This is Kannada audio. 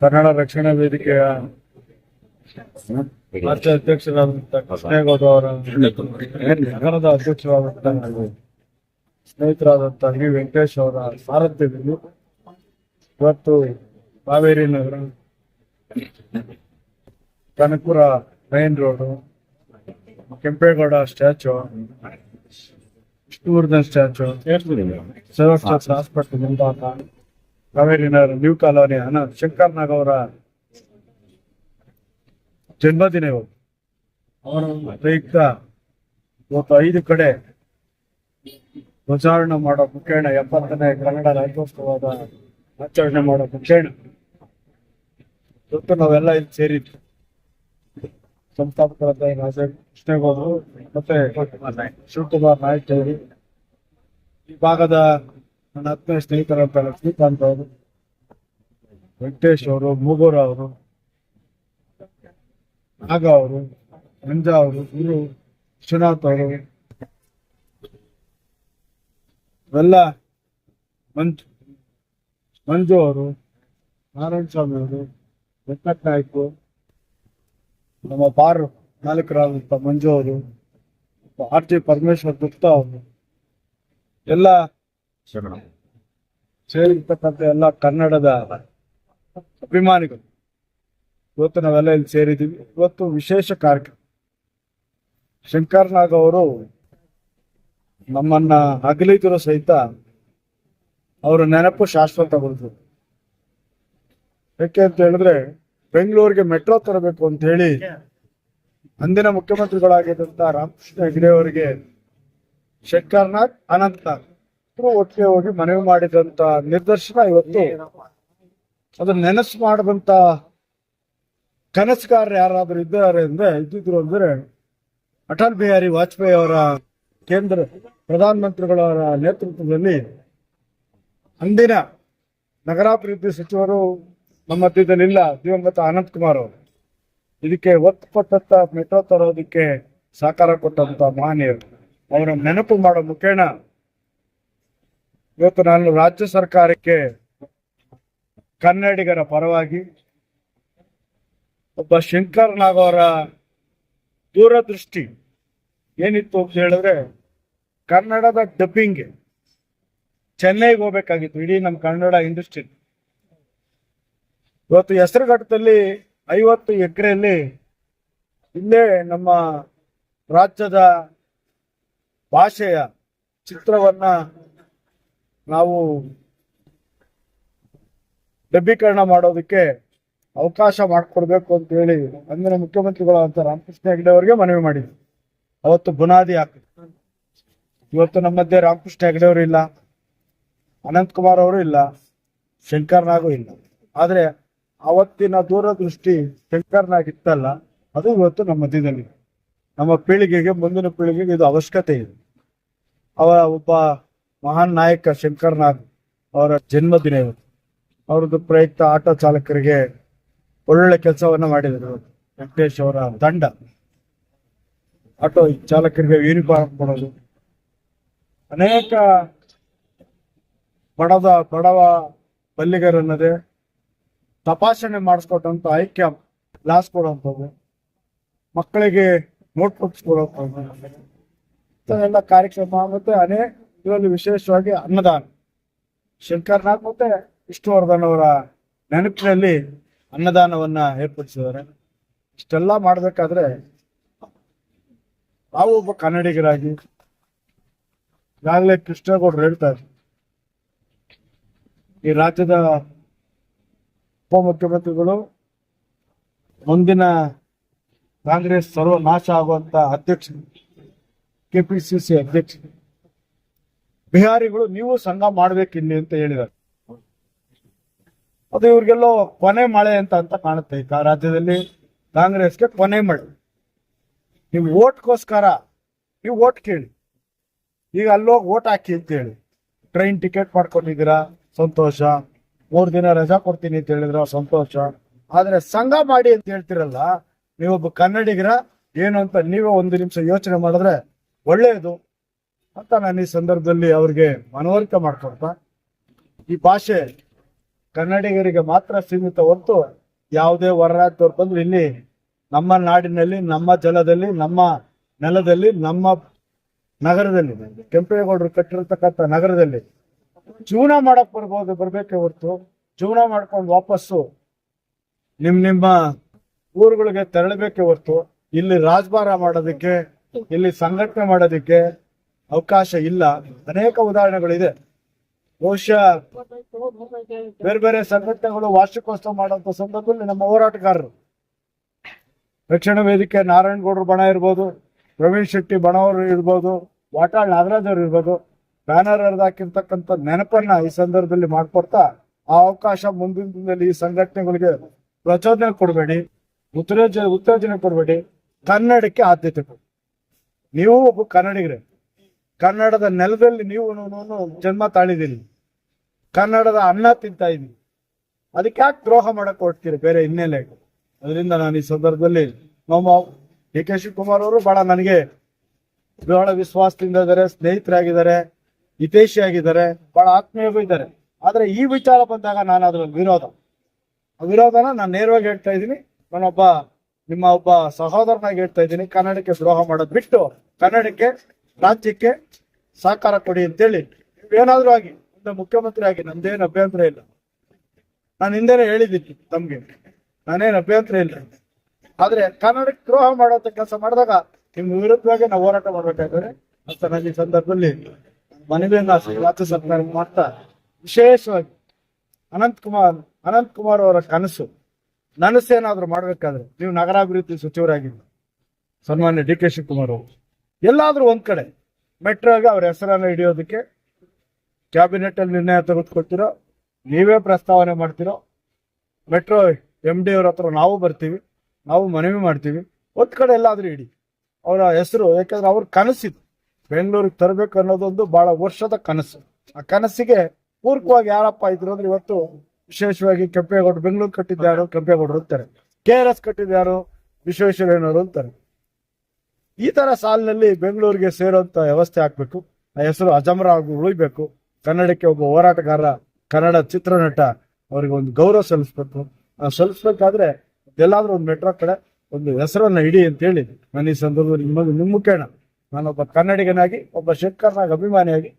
ಕನ್ನಡ ರಕ್ಷಣಾ ವೇದಿಕೆಯ ರಾಜ್ಯ ಅಧ್ಯಕ್ಷರಾದಂತಹ ಕೃಷ್ಣೇಗೌಡ ಅವರ ನಗರದ ಅಧ್ಯಕ್ಷರಾದಂತಹ ಸ್ನೇಹಿತರಾದಂತಹ ವಿ. ವೆಂಕಟೇಶ್ ಅವರ ಸಾರಥ್ಯದಲ್ಲಿ ಇವತ್ತು Kaveri Nagar Kanakapura main road Kempegowda statue Vishnuvardhan statue Chakra hospital ಮುಂಭಾಗ ಕಾವೇರಿ ನಗರ ನ್ಯೂ ಕಾಲೋನಿ ಅನ ಶಂಕರ್ ನಾಗ್ ಅವರ ಜನ್ಮದಿನ ಇವತ್ತು ಅವರ ಪ್ರಯುಕ್ತ ಇವತ್ತು ಐದು ಕಡೆ ಧ್ವಜಾರೋಹಣ ಮಾಡೋ ಮುಖೇಣ ಎಪ್ಪತ್ತನೇ ಕನ್ನಡ ರಾಜ್ಯೋತ್ಸವದ ಆಚರಣೆ ಮಾಡೋ ಮುಖೇಣ. ಇವತ್ತು ನಾವೆಲ್ಲ ಇಲ್ಲಿ ಸೇರಿದ್ವಿ. ಸಂಸ್ಥಾಪಕರಾದ ಕೃಷ್ಣೇಗೌಡರು ಮತ್ತೆ ಶಿವಕುಮಾರ್ ನಾಯ್ಕ ಈ ಭಾಗದ ನನ್ನ ಆತ್ಮೀಯ ಸ್ನೇಹಿತರಂತ ಲಕ್ಷ್ಮೀಕಾಂತ್ ಅವರು, ವೆಂಕಟೇಶ್ ಅವರು, ಮೂಗೂರ ಅವರು, ನಾಗ ಅವರು ಮಂಜಾ ಅವರು, ಗುರು, ವಿಶ್ವನಾಥ್ ಅವರು, ಇವೆಲ್ಲ ಮಂಜು ಮಂಜು ಅವರು ನಾರಾಯಣ ಸ್ವಾಮಿ ಅವರು, ವೆಂಕಟ್ ನಾಯ್ಕು, ನಮ್ಮ ಪಾರ್ ಮಾಲೀಕರಾದಂಥ ಮಂಜು ಅವರು, ಆರ್ ಜಿ ಪರಮೇಶ್ವರ್ ಗುಪ್ತಾ ಅವರು, ಎಲ್ಲ ಸೇರಿರ್ತಕ್ಕಂಥ ಎಲ್ಲ ಕನ್ನಡದ ಅಭಿಮಾನಿಗಳು, ಇವತ್ತು ನಾವೆಲ್ಲ ಇಲ್ಲಿ ಸೇರಿದ್ದೀವಿ. ಇವತ್ತು ವಿಶೇಷ ಕಾರ್ಯಕ್ರಮ. ಶಂಕರ್ ನಾಗ್ ಅವರು ನಮ್ಮನ್ನ ಅಗಲಿದ್ರು ಸಹಿತ ಅವರ ನೆನಪು ಶಾಶ್ವತಗೊಳಿಸಿದ್ರು ಯಾಕೆ ಅಂತ ಹೇಳಿದ್ರೆ ಬೆಂಗಳೂರಿಗೆ ಮೆಟ್ರೋ ತರಬೇಕು ಅಂತ ಹೇಳಿ ಅಂದಿನ ಮುಖ್ಯಮಂತ್ರಿಗಳಾಗಿದ್ದಂತ ರಾಮಕೃಷ್ಣ ಹೆಗ್ಡೆ ಅವರಿಗೆ ಶಂಕರ್ ನಾಗ್ ನಾಗ್ ಒಟ್ಟಿಗೆ ಹೋಗಿ ಮನವಿ ಮಾಡಿದಂತ ನಿರ್ದರ್ಶನ ಇವತ್ತು ಅದನ್ನ ನೆನಸು ಮಾಡದಂತ ಕನಸುಗಾರರು ಯಾರಾದ್ರೂ ಇದ್ದಾರೆ ಅಂದ್ರೆ ಇದ್ದಿದ್ರು ಅಂದ್ರೆ ಅಟಲ್ ಬಿಹಾರಿ ವಾಜಪೇಯಿ ಅವರ ಕೇಂದ್ರ ಪ್ರಧಾನ ಮಂತ್ರಿಗಳವರ ನೇತೃತ್ವದಲ್ಲಿ ಅಂದಿನ ನಗರಾಭಿವೃದ್ಧಿ ಸಚಿವರು ನಮ್ಮ ಮಧ್ಯದಲ್ಲಿಲ್ಲ ದಿವಂಗತ ಅನಂತ್ ಕುಮಾರ್ ಅವರು. ಇದಕ್ಕೆ ಒತ್ತು ಕೊಟ್ಟಂತ, ಮೆಟ್ರೋ ತರೋದಕ್ಕೆ ಸಹಕಾರ ಕೊಟ್ಟಂತ ಮಹನೀಯರು. ಅವರ ನೆನಪು ಮಾಡೋ ಮುಖೇಣ ಇವತ್ತು ನಾನು ರಾಜ್ಯ ಸರ್ಕಾರಕ್ಕೆ ಕನ್ನಡಿಗರ ಪರವಾಗಿ ಒಬ್ಬ ಶಂಕರ್ ನಾಗ್ ಅವರ ದೂರದೃಷ್ಟಿ ಏನಿತ್ತು ಅಂತ ಹೇಳಿದ್ರೆ ಕನ್ನಡದ ಡಬ್ಬಿಂಗ್ ಚೆನ್ನೈಗೆ ಹೋಗ್ಬೇಕಾಗಿತ್ತು. ಇಡೀ ನಮ್ಮ ಕನ್ನಡ ಇಂಡಸ್ಟ್ರಿ ಇವತ್ತು ಹೆಸರುಘಟ್ಟದಲ್ಲಿ ಐವತ್ತು ಎಕರೆಯಲ್ಲಿ ಇಲ್ಲೇ ನಮ್ಮ ರಾಜ್ಯದ ಭಾಷೆಯ ಚಿತ್ರವನ್ನ ನಾವು ಡಬ್ಬೀಕರಣ ಮಾಡೋದಕ್ಕೆ ಅವಕಾಶ ಮಾಡಿಕೊಡ್ಬೇಕು ಅಂತ ಹೇಳಿ ಅಂದಿನ ಮುಖ್ಯಮಂತ್ರಿಗಳಾದಂಥ ರಾಮಕೃಷ್ಣ ಹೆಗಡೆ ಅವರಿಗೆ ಮನವಿ ಮಾಡಿದ್ವಿ. ಅವತ್ತು ಬುನಾದಿ ಹಾಕಿ ಇವತ್ತು ನಮ್ಮ ಮಧ್ಯೆ ರಾಮಕೃಷ್ಣ ಹೆಗಡೆ ಅವರು ಇಲ್ಲ, ಅನಂತ್ ಕುಮಾರ್ ಅವರು ಇಲ್ಲ, ಶಂಕರ್ ನಾಗು ಇಲ್ಲ. ಆದ್ರೆ ಅವತ್ತಿನ ದೂರದೃಷ್ಟಿ ಶಂಕರ್ ನಾಗ್ ಇತ್ತಲ್ಲ, ಅದು ಇವತ್ತು ನಮ್ಮ ಮಧ್ಯದಲ್ಲಿ ನಮ್ಮ ಪೀಳಿಗೆಗೆ, ಮುಂದಿನ ಪೀಳಿಗೆಗೆ ಇದು ಅವಶ್ಯಕತೆ ಇದೆ. ಅವರ ಒಬ್ಬ ಮಹಾನ್ ನಾಯಕ ಶಂಕರ್ ನಾಗ್ ಅವರ ಜನ್ಮದಿನ ಇವತ್ತು. ಅವ್ರದ್ದು ಪ್ರಯುಕ್ತ ಆಟೋ ಚಾಲಕರಿಗೆ ಒಳ್ಳೆ ಕೆಲಸವನ್ನ ಮಾಡಿದರು. ವೆಂಕಟೇಶ್ ಅವರ ದಂಡ. ಆಟೋ ಚಾಲಕರಿಗೆ ಯೂನಿಫಾರ್ಮ್ ಕೊಡೋದು. ಅನೇಕ ಬಡದ, ಬಡವ ಬಲ್ಲಿಗರನ್ನದೇ ತಪಾಸಣೆ ಮಾಡಿಸ್ಕೊಟ್ಟಂತ ಐಕ್ಯ ಲಾಸ್ ಕೊಡುವಂಥದ್ದು. ಮಕ್ಕಳಿಗೆ ನೋಟ್ ಬುಕ್ಸ್ ಕೊಡುವಂಥದ್ದು. ಎಲ್ಲ ಕಾರ್ಯಕ್ರಮ ಮತ್ತೆ ಅನೇಕ ಇದರಲ್ಲಿ ವಿಶೇಷವಾಗಿ ಅನ್ನದಾನ. ಶಂಕರ್ನಾಥ್ ಮತ್ತೆ ವಿಷ್ಣುವರ್ಧನ್ ಅವರ ನೆನಪಿನಲ್ಲಿ ಅನ್ನದಾನವನ್ನ ಏರ್ಪಡಿಸಿದ್ದಾರೆ. ಇಷ್ಟೆಲ್ಲ ಮಾಡಬೇಕಾದ್ರೆ ನಾವು ಒಬ್ಬ ಕನ್ನಡಿಗರಾಗಿ ಈಗಾಗಲೇ ಕೃಷ್ಣೇಗೌಡರು ಹೇಳ್ತಾರೆ, ಈ ರಾಜ್ಯದ ಉಪಮುಖ್ಯಮಂತ್ರಿಗಳು ಮುಂದಿನ ಕಾಂಗ್ರೆಸ್ ಸರ್ವನಾಶ ಆಗುವಂತ ಅಧ್ಯಕ್ಷ ಕೆಪಿಸಿಸಿ ಅಧ್ಯಕ್ಷ ಬಿಹಾರಿಗಳು ನೀವು ಸಂಘ ಮಾಡ್ಬೇಕಿಲ್ಲಿ ಅಂತ ಹೇಳಿದ್ದಾರೆ. ಅದು ಇವ್ರಿಗೆಲ್ಲೋ ಕೊನೆ ಮಳೆ ಅಂತ ಅಂತ ಕಾಣುತ್ತೆ ಈ ಕಾ- ರಾಜ್ಯದಲ್ಲಿ ಕಾಂಗ್ರೆಸ್ಗೆ ಕೊನೆ ಮಳೆ. ನೀವು ಓಟ್ಗೋಸ್ಕರ ನೀವು ಓಟ್ ಕೇಳಿ. ಈಗ ಅಲ್ಲೋಗಿ ಓಟ್ ಹಾಕಿ ಅಂತ ಹೇಳಿ. ಟ್ರೈನ್ ಟಿಕೆಟ್ ಮಾಡ್ಕೊಂಡಿದ್ದೀರಾ, ಸಂತೋಷ. ಮೂರು ದಿನ ರಜಾ ಕೊಡ್ತೀನಿ ಅಂತ ಹೇಳಿದ್ರ ಸಂತೋಷ. ಆದ್ರೆ ಸಂಘ ಮಾಡಿ ಅಂತ ಹೇಳ್ತಿರಲ್ಲ, ನೀವೊಬ್ಬ ಕನ್ನಡಿಗರ ಏನು ಅಂತ ನೀವೇ ಒಂದು ನಿಮಿಷ ಯೋಚನೆ ಮಾಡಿದ್ರೆ ಒಳ್ಳೆಯದು. ಅಂತ ನಾನು ಈ ಸಂದರ್ಭದಲ್ಲಿ ಅವ್ರಿಗೆ ಮನವರಿಕೆ ಮಾಡ್ಕೊಡ್ತಾ, ಈ ಭಾಷೆ ಕನ್ನಡಿಗರಿಗೆ ಮಾತ್ರ ಸೀಮಿತ ಹೊರತು ಯಾವುದೇ ಹೊರ ಬಂದ್ರು ಇಲ್ಲಿ ನಮ್ಮ ನಾಡಿನಲ್ಲಿ, ನಮ್ಮ ಜಲದಲ್ಲಿ, ನಮ್ಮ ನೆಲದಲ್ಲಿ, ನಮ್ಮ ನಗರದಲ್ಲಿ, ಕೆಂಪೇಗೌಡರು ಕಟ್ಟಿರತಕ್ಕಂಥ ನಗರದಲ್ಲಿ ಜೀವನ ಮಾಡಕ್ ಬರ್ಬೋದು, ಬರ್ಬೇಕೆ ಹೊರತು ಜೀವನ ಮಾಡ್ಕೊಂಡು ವಾಪಸ್ಸು ನಿಮ್ ನಿಮ್ಮ ಊರುಗಳಿಗೆ ತೆರಳಬೇಕೆ ಹೊರತು ಇಲ್ಲಿ ರಾಜಭಾರ ಮಾಡೋದಕ್ಕೆ, ಇಲ್ಲಿ ಸಂಘಟನೆ ಮಾಡೋದಕ್ಕೆ ಅವಕಾಶ ಇಲ್ಲ. ಅನೇಕ ಉದಾಹರಣೆಗಳಿದೆ. ಬಹುಶಃ ಬೇರೆ ಬೇರೆ ಸಂಘಟನೆಗಳು ವಾರ್ಷಿಕೋತ್ಸವ ಮಾಡುವಂತ ಸಂದರ್ಭದಲ್ಲಿ ನಮ್ಮ ಹೋರಾಟಗಾರರು. ರಕ್ಷಣಾ ವೇದಿಕೆ ನಾರಾಯಣಗೌಡರು ಬಣ ಇರ್ಬೋದು, ಪ್ರವೀಣ್ ಶೆಟ್ಟಿ ಬಣವರು ಇರ್ಬೋದು, ವಾಟಾಳ್ ನಾಗರಾಜ್ ಅವರು ಇರ್ಬೋದು, ಬ್ಯಾನರ್ ಹರಿದಾಕಿರ್ತಕ್ಕಂಥ ನೆನಪನ್ನ ಈ ಸಂದರ್ಭದಲ್ಲಿ ಮಾಡ್ಕೊಡ್ತಾ ಆ ಅವಕಾಶ ಮುಂದಿನ ದಿನದಲ್ಲಿ ಈ ಸಂಘಟನೆಗಳಿಗೆ ಪ್ರಚೋದನೆ ಕೊಡಬೇಡಿ, ಉತ್ತೇಜ, ಉತ್ತೇಜನೆ ಕೊಡಬೇಡಿ, ಕನ್ನಡಕ್ಕೆ ಆದ್ಯತೆ ಕೊಡಿ ನೀವು ಒಬ್ಬ ಕನ್ನಡಿಗರೇ ಕನ್ನಡದ ನೆಲದಲ್ಲಿ ನೀವು ಜನ್ಮ ತಾಳಿದಿಲ್ಲ ಕನ್ನಡದ ಅನ್ನ ತಿಂತಾ ಇದ್ದೀನಿ ಅದಕ್ಕೆ ಯಾಕೆ ದ್ರೋಹ ಮಾಡಕ್ ಹೊಡ್ತೀರಿ ಬೇರೆ ಹಿನ್ನೆಲೆ ಅದರಿಂದ ನಾನು ಈ ಸಂದರ್ಭದಲ್ಲಿ ನಮ್ಮ ಡಿ ಕೆ ಶಿವಕುಮಾರ್ ಅವರು ಬಹಳ ನನಗೆ ಬಹಳ ವಿಶ್ವಾಸದಿಂದ ಇದ್ದಾರೆ, ಸ್ನೇಹಿತರಾಗಿದ್ದಾರೆ, ಹಿತೈಷಿಯಾಗಿದ್ದಾರೆ, ಬಹಳ ಆತ್ಮೀಯವೂ ಇದ್ದಾರೆ. ಆದ್ರೆ ಈ ವಿಚಾರ ಬಂದಾಗ ನಾನು ಅದ್ರ ವಿರೋಧ. ಆ ವಿರೋಧನ ನಾನು ನೇರವಾಗಿ ಹೇಳ್ತಾ ಇದ್ದೀನಿ. ನಾನೊಬ್ಬ ನಿಮ್ಮ ಒಬ್ಬ ಸಹೋದರನಾಗಿ ಹೇಳ್ತಾ ಇದ್ದೀನಿ. ಕನ್ನಡಕ್ಕೆ ದ್ರೋಹ ಮಾಡೋದು ಬಿಟ್ಟು ಕನ್ನಡಕ್ಕೆ ರಾಜ್ಯಕ್ಕೆ ಸಹಕಾರ ಕೊಡಿ ಅಂತೇಳಿ ಏನಾದರೂ ಆಗಿ, ಒಂದು ಮುಖ್ಯಮಂತ್ರಿ ಆಗಿ ನಂದೇನು ಅಭ್ಯಂತರ ಇಲ್ಲ. ನಾನು ಹಿಂದೆನೆ ಹೇಳಿದ್ದೀನಿ ತಮಗೆ. ನಾನೇನು ಅಭ್ಯಂತರ ಇಲ್ಲ. ಆದ್ರೆ ಕನ್ನಡಕ್ಕೆ ದ್ರೋಹ ಮಾಡುವಂಥ ಕೆಲಸ ಮಾಡಿದಾಗ ನಿಮ್ ವಿರುದ್ಧವಾಗಿ ನಾವು ಹೋರಾಟ ಮಾಡ್ಬೇಕಾದ್ರೆ ಅಂತ ನಾನು ಈ ಸಂದರ್ಭದಲ್ಲಿ ಮನವಿಯನ್ನ ರಾಜ್ಯ ಸರ್ಕಾರ ಮಾಡ್ತಾ ವಿಶೇಷವಾಗಿ ಅನಂತ್ ಕುಮಾರ್ ಅನಂತ್ ಕುಮಾರ್ ಅವರ ಕನಸು. ನನಸೇನಾದ್ರೂ ಮಾಡ್ಬೇಕಾದ್ರೆ ನೀವು ನಗರಾಭಿವೃದ್ಧಿ ಸಚಿವರಾಗಿದ್ದು ಸನ್ಮಾನ್ಯ ಡಿ ಕೆ ಶಿವಕುಮಾರ್ ಅವರು. ಎಲ್ಲಾದ್ರೂ ಒಂದು ಕಡೆ. ಮೆಟ್ರೋಗೆ ಅವ್ರ ಹೆಸರನ್ನು ಹಿಡಿಯೋದಕ್ಕೆ ಕ್ಯಾಬಿನೆಟ್ ಅಲ್ಲಿ ನಿರ್ಣಯ ತೆಗೆದುಕೊಳ್ತಿರೋ, ನೀವೇ ಪ್ರಸ್ತಾವನೆ ಮಾಡ್ತಿರೋ, ಮೆಟ್ರೋ ಎಂ ಡಿ ಅವ್ರ ಹತ್ರ ನಾವು ಬರ್ತೀವಿ, ನಾವು ಮನವಿ ಮಾಡ್ತೀವಿ, ಒಂದು ಕಡೆ ಎಲ್ಲಾದರೂ ಇಡಿ ಅವರ ಹೆಸರು, ಯಾಕಂದ್ರೆ ಅವ್ರ ಕನಸಿತ್ತು ಬೆಂಗಳೂರಿಗೆ ತರಬೇಕು ಅನ್ನೋದೊಂದು ಬಹಳ ವರ್ಷದ ಕನಸು. ಆ ಕನಸಿಗೆ ಪೂರ್ವಕವಾಗಿ ಯಾರಪ್ಪ ಇದ್ರು ಅಂದ್ರೆ ಇವತ್ತು ವಿಶೇಷವಾಗಿ ಕೆಂಪೇಗೌಡರು, ಬೆಂಗಳೂರು ಕಟ್ಟಿದ್ಯಾರು ಕೆಂಪೇಗೌಡರು ಅಂತಾರೆ. ಕೆ ಆರ್ ಎಸ್ ಕಟ್ಟಿದ್ಯಾರು ವಿಶ್ವೇಶ್ವರಯ್ಯನವರು ಅಂತಾರೆ. ಈ ತರ ಸಾಲಿನಲ್ಲಿ ಬೆಂಗಳೂರಿಗೆ ಸೇರುವಂತ ವ್ಯವಸ್ಥೆ ಆಗ್ಬೇಕು. ಆ ಹೆಸರು ಅಜಮರ ಆಗಿ ಉಳಿಬೇಕು. ಕನ್ನಡಕ್ಕೆ ಒಬ್ಬ ಹೋರಾಟಗಾರ, ಕನ್ನಡ ಚಿತ್ರನಟ, ಅವರಿಗೆ ಒಂದು ಗೌರವ ಸಲ್ಲಿಸ್ಬೇಕು. ಸಲ್ಲಿಸ್ಬೇಕಾದ್ರೆ ಎಲ್ಲಾದ್ರೂ ಒಂದು ಮೆಟ್ರೋ ಕಡೆ ಒಂದು ಹೆಸರನ್ನ ಇಡಿ ಅಂತ ಹೇಳಿ. ನಾನು ಈ ಸಂದರ್ಭದಲ್ಲಿ ನಿಮ್ಮ ನಿಮ್ಮ ಮುಖೇಣ ನಾನೊಬ್ಬ ಕನ್ನಡಿಗನಾಗಿ, ಒಬ್ಬ ಶಂಕರ್ನಾಗ ಅಭಿಮಾನಿಯಾಗಿ.